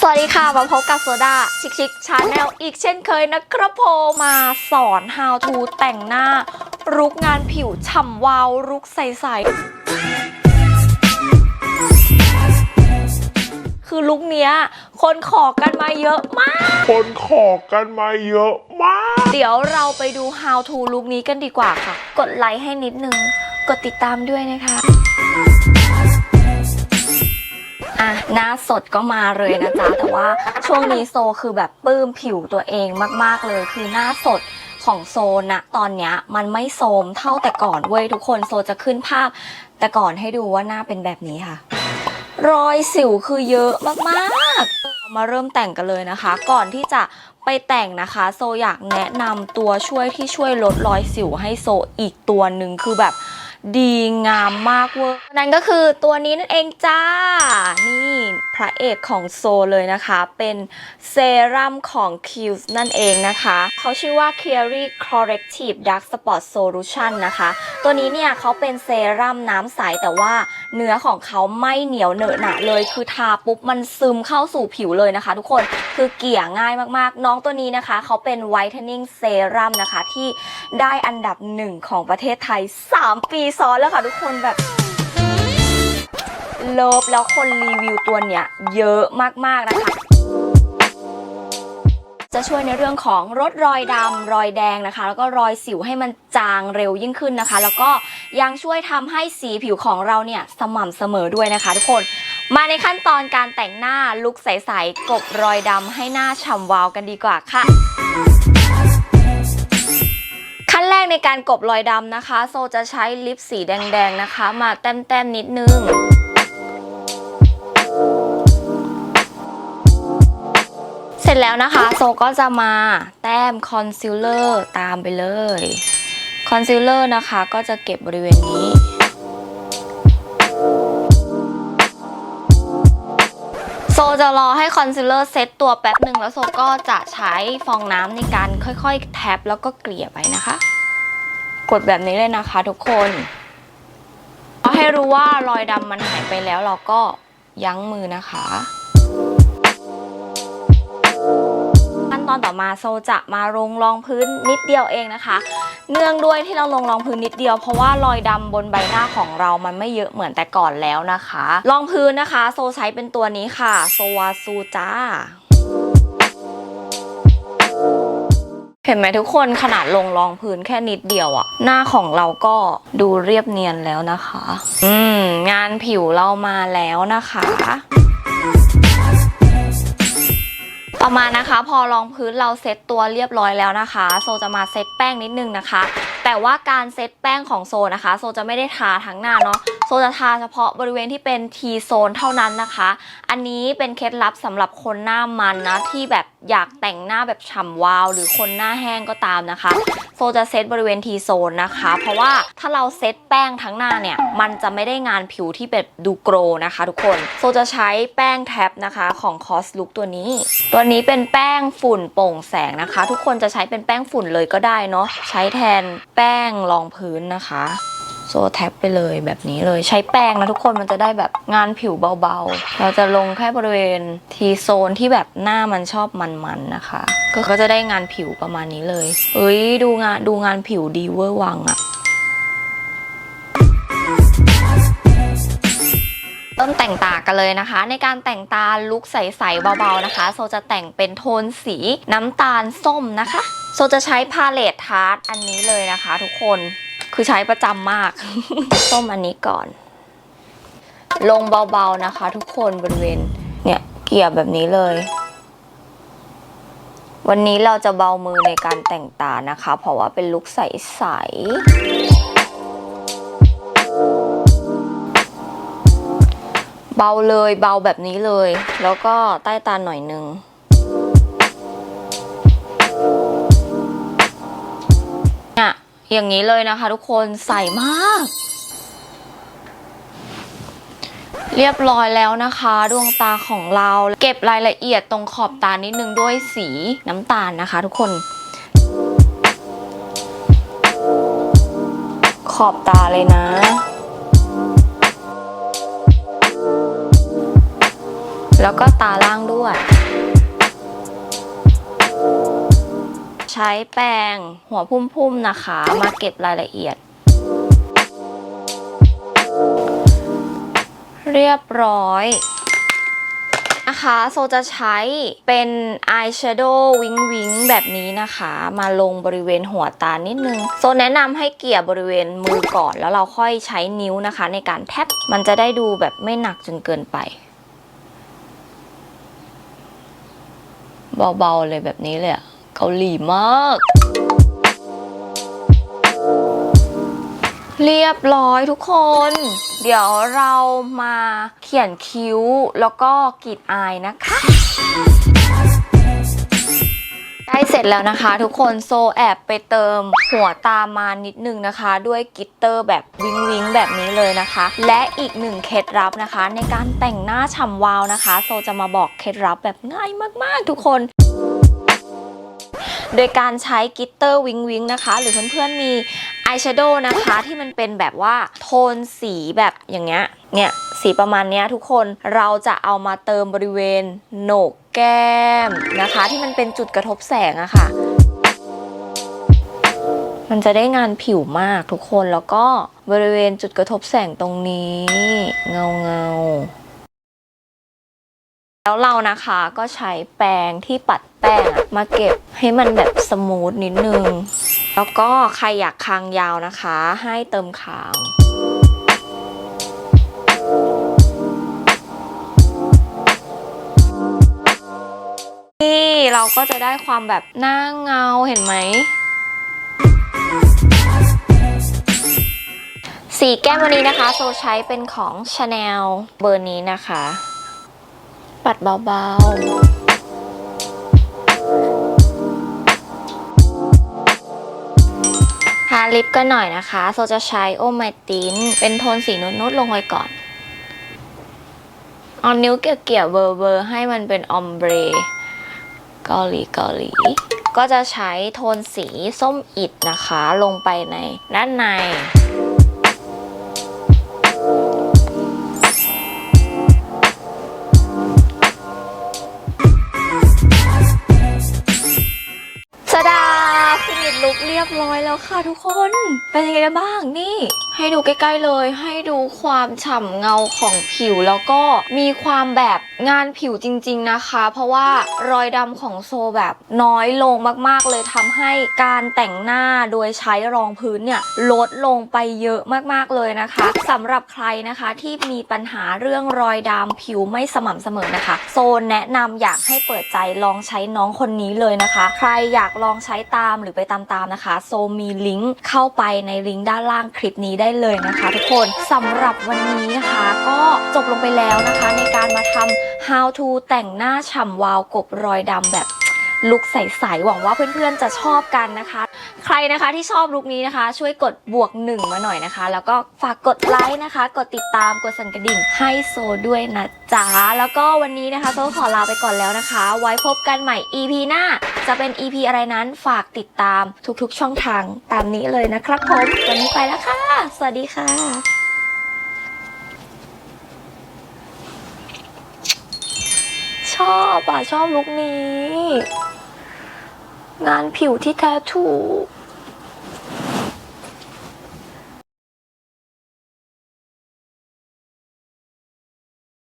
สวัสดีค่ะ มาพบกับโซดาชิคชิคชาแนลอีกเช่นเคยนะครับผมมาสอน how to แต่งหน้ารุกงานผิวฉ่ำวาวรุกใส ๆ คือลุกเนี้ย คนขอกันมาเยอะมาก คนขอกันมาเยอะมาก เดี๋ยวเราไปดู how to ลุกนี้กันดีกว่าค่ะ กดไลค์ให้นิดนึง กดติดตามด้วยนะคะ อะหน้าสดก็มาเลยนะจ๊ะ แต่ว่าช่วงนี้โซคือแบบปลื้มผิวตัวเองมาก ๆเลย คือหน้าสดของโซนะตอนเนี้ยมันไม่โทมเท่าแต่ก่อนเว้ยทุกคนโซจะขึ้นภาพ แต่ก่อนให้ดูว่าหน้าเป็นแบบนี้ค่ะ รอยสิวคือเยอะมากๆ มาเริ่มแต่งกันเลยนะคะ ก่อนที่จะไปแต่งนะคะ โซอยากแนะนำตัวช่วยที่ช่วยลดรอยสิวให้โซอีกตัวหนึ่งคือแบบ ดีงามมากเวอร์นั่นก็คือตัวนี้นั่นเองจ้า นี่ พระเอกของโซเลยนะคะ เป็นเซรั่มของ q นั่นเองนะคะ เขาชื่อว่า c a r y Corrective Dark Spot Solution นะคะ ตัวนี้เนี่ยเขาเป็นเซรั่มน้ำใส แต่ว่าเนื้อของเขาไม่เหนียวเหนอะหนะเลย คือทาปุ๊บมันซึมเข้าสู่ผิวเลยนะคะ ทุกคนคือเกลี่ยง่ายมากๆ น้องตัวนี้นะคะ เขาเป็น Whitening Serum นะคะ ที่ได้อันดับหนึ่งของประเทศไทย 3 ปีซ้อนแล้วค่ะทุกคนแบบ เลิฟแล้วคนรีวิวตัวเนี้ยเยอะมากๆนะคะ จะช่วยในเรื่องของลดรอยดำรอยแดงนะคะ แล้วก็รอยสิวให้มันจางเร็วยิ่งขึ้นนะคะ แล้วก็ยังช่วยทำให้สีผิวของเราเนี่ยสม่ำเสมอด้วยนะคะ ทุกคนมาในขั้นตอนการแต่งหน้าลุคใสๆกบรอยดำให้หน้าฉ่ำวาวกันดีกว่าค่ะ ขั้นแรกในการกบรอยดำนะคะ โซจะใช้ลิปสีแดงๆนะคะ มาแต้มๆนิดนึง สร็จแล้วนะคะ โซก็จะมาแต้มคอนซีลเลอร์ตามไปเลย คอนซีลเลอร์นะคะก็จะเก็บบริเวณนี้ โซจะรอให้คอนซีลเลอร์เซตตัวแป๊บหนึ่งแล้วโซก็จะใช้ฟองน้ำในการค่อยๆ แท็บแล้วก็เกลี่ยไปนะคะ กดแบบนี้เลยนะคะทุกคนเอให้รู้ว่ารอยดำมันหายไปแล้วเราก็ยั้งมือนะคะ อนต่อมาโซจะมาลงรองพื้นนิดเดียวเองนะคะ เนื่องด้วยที่เราลงรองพื้นนิดเดียวเพราะว่ารอยดำบนใบหน้าของเรามันไม่เยอะเหมือนแต่ก่อนแล้วนะคะ รองพื้นนะคะ โซใช้เป็นตัวนี้ค่ะโซวาซูจ้าเห็นไหมทุกคนขนาดลงรองพื้นแค่นิดเดียวอะหน้าของเราก็ดูเรียบเนียนแล้วนะคะ อืม งานผิวเรามาแล้วนะคะ อมานะคะ พอรองพื้นเราเซตตัวเรียบร้อยแล้วนะคะ โซจะมาเซตแป้งนิดนึงนะคะ แต่ว่าการเซตแป้งของโซนะคะ โซจะไม่ได้ทาทั้งหน้าเนาะ โซจะทาเฉพาะบริเวณที่เป็น T โซนเท่านั้นนะคะ อันนี้เป็นเคล็ดลับสำหรับคนหน้ามันนะ ที่แบบอยากแต่งหน้าแบบฉ่ำวาว หรือคนหน้าแห้งก็ตามนะคะ โซจะเซตบริเวณ T โซนนะคะ เพราะว่าถ้าเราเซตแป้งทั้งหน้าเนี่ย มันจะไม่ได้งานผิวที่แบบดูโกรนะคะทุกคน โซจะใช้แป้งแท็บนะคะของ Cos Look ตัวนี้ ตัวนี้เป็นแป้งฝุ่นโปร่งแสงนะคะ ทุกคนจะใช้เป็นแป้งฝุ่นเลยก็ได้เนาะใช้แทนแป้งรองพื้นนะคะ โซแท็บไปเลยแบบนี้เลยใช้แป้งนะทุกคนมันจะได้แบบงานผิวเบาๆ เราจะลงแค่บริเวณทีโซนที่แบบหน้ามันชอบมันๆนะคะ ก็จะได้งานผิวประมาณนี้เลยเอ้ยดูงานดูงานผิวดีเวอร์วังอะเริ่มแต่งตากันเลยนะคะ ในการแต่งตาลุคใสๆเบาๆนะคะ โซจะแต่งเป็นโทนสีน้ำตาลส้มนะคะ โซจะใช้พาเลตทาร์ตอันนี้เลยนะคะทุกคน คือใช้ประจำมากส้มอันนี้ก่อน ลงเบาๆนะคะ ทุกคนบริเวณ เนี่ยเกี่ยแบบนี้เลย วันนี้เราจะเบามือในการแต่งตานะคะ เพราะว่าเป็นลุคใสๆเบาเลยเบาแบบนี้เลย แล้วก็ใต้ตาหน่อยนึง อย่างนี้เลยนะคะ ทุกคนใส่มาก เรียบร้อยแล้วนะคะ ดวงตาของเรา เก็บรายละเอียดตรงขอบตานิดนึงด้วยสีน้ำตาลนะคะ ทุกคน ขอบตาเลยนะแล้วก็ตาล่างด้วย ช้แปรงหัวพุ่มๆนะคะ มาเก็บรายละเอียด เรียบร้อยนะคะโซจะใช้เป็นอายแชโดว์วิงวิงแบบนี้นะคะ มาลงบริเวณหัวตานิดนึง โซแนะนำให้เกี่ยบริเวณมือก่อน แล้วเราค่อยใช้นิ้วนะคะ ในการแท็บมันจะได้ดูแบบไม่หนักจนเกินไป เบาๆเลยแบบนี้เลยอะ เกาหลีมาก เรียบร้อยทุกคน เดี๋ยวเรามาเขียนคิ้วแล้วก็กรีดอายนะคะใกล้เสร็จแล้วนะคะ ทุกคนโซแอบไปเติมหัวตามานิดนึงนะคะ ด้วยกิตเตอร์แบบวิงวิงแบบนี้เลยนะคะ และอีกหนึ่งเคล็ดลับนะคะ ในการแต่งหน้าฉ่ำวาวนะคะ โซจะมาบอกเคล็ดลับแบบง่ายมากๆ ทุกคน โดยการใช้กิตเตอร์วิงวิงนะคะ หรือเพื่อนๆมีอายแชโดว์นะคะที่มันเป็นแบบว่าโทนสีแบบอย่างเงี้ยเนี่ยสีประมาณเนี้ยทุกคนเราจะเอามาเติมบริเวณโหนกแก้มนะคะ ที่มันเป็นจุดกระทบแสงอะค่ะ มันจะได้งานผิวมากทุกคนแล้วก็บริเวณจุดกระทบแสงตรงนี้ เงาเงา แล้วเรานะคะก็ใช้แปรงที่ปัดแป้งมาเก็บให้มันแบบสมูทนิดนึง แล้วก็ใครอยากคางยาวนะคะ ให้เติมคางนี่เราก็จะได้ความแบบหน้าเงาเห็นไหม สีแก้มวันนี้นะคะ โซใช้เป็นของ Chanel เบอร์นี้นะคะ ปัดเบาๆทาลิปก็หน่อยนะคะ โซจะใช้โอไมตินเป็นโทนสีนุดๆลงไว้ก่อน เอานิ้วเกี่ยวๆเบอร์ๆให้มันเป็นออมเบรเกาหลีเกาหลี ก็จะใช้โทนสีส้มอิดนะคะ ลงไปในด้านใน ฟินิชลุกเรียบร้อยแล้วค่ะทุกคน เป็นยังไงกันบ้างนี่ ให้ดูใกล้ๆเลย ให้ดูความฉ่ำเงาของผิวแล้วก็มีความแบบงานผิวจริง ๆนะคะ เพราะว่ารอยดำของโซแบบน้อยลงมากๆเลยทำให้การแต่งหน้าโดยใช้รองพื้นเนี่ยลดลงไปเยอะมากๆเลยนะคะสำหรับใครนะคะที่มีปัญหาเรื่องรอยดำผิวไม่สม่ำเสมอนะคะ โซแนะนำอยากให้เปิดใจลองใช้น้องคนนี้เลยนะคะ ใครอยากลองใช้ตามหรือไปตามๆนะคะ โซมีลิงก์เข้าไปในลิงก์ด้านล่างคลิปนี้ได้ได้เลยนะคะ ทุกคนสำหรับวันนี้นะคะ ก็จบลงไปแล้วนะคะ ในการมาทำ how to แต่งหน้าฉ่ำวาวกบรอยดำแบบลุคใสๆหวังว่าเพื่อนๆจะชอบกันนะคะ ใครนะคะที่ชอบลุคนี้นะคะ ช่วยกดบวกหนึ่งมาหน่อยนะคะ แล้วก็ฝากกดไลค์นะคะ กดติดตามกดสั่นกระดิ่งให้โซด้วยนะจ๊ะแล้วก็วันนี้นะคะโซขอลาไปก่อนแล้วนะคะ ไว้พบกันใหม่ EP หน้า จะเป็น EP อะไรนั้นฝากติดตามทุกๆช่องทางตามนี้เลยนะครับผม วันนี้ไปแล้วค่ะ สวัสดีค่ะชอบอะ ชอบลุคนี้ งานผิวที่แท้ถูก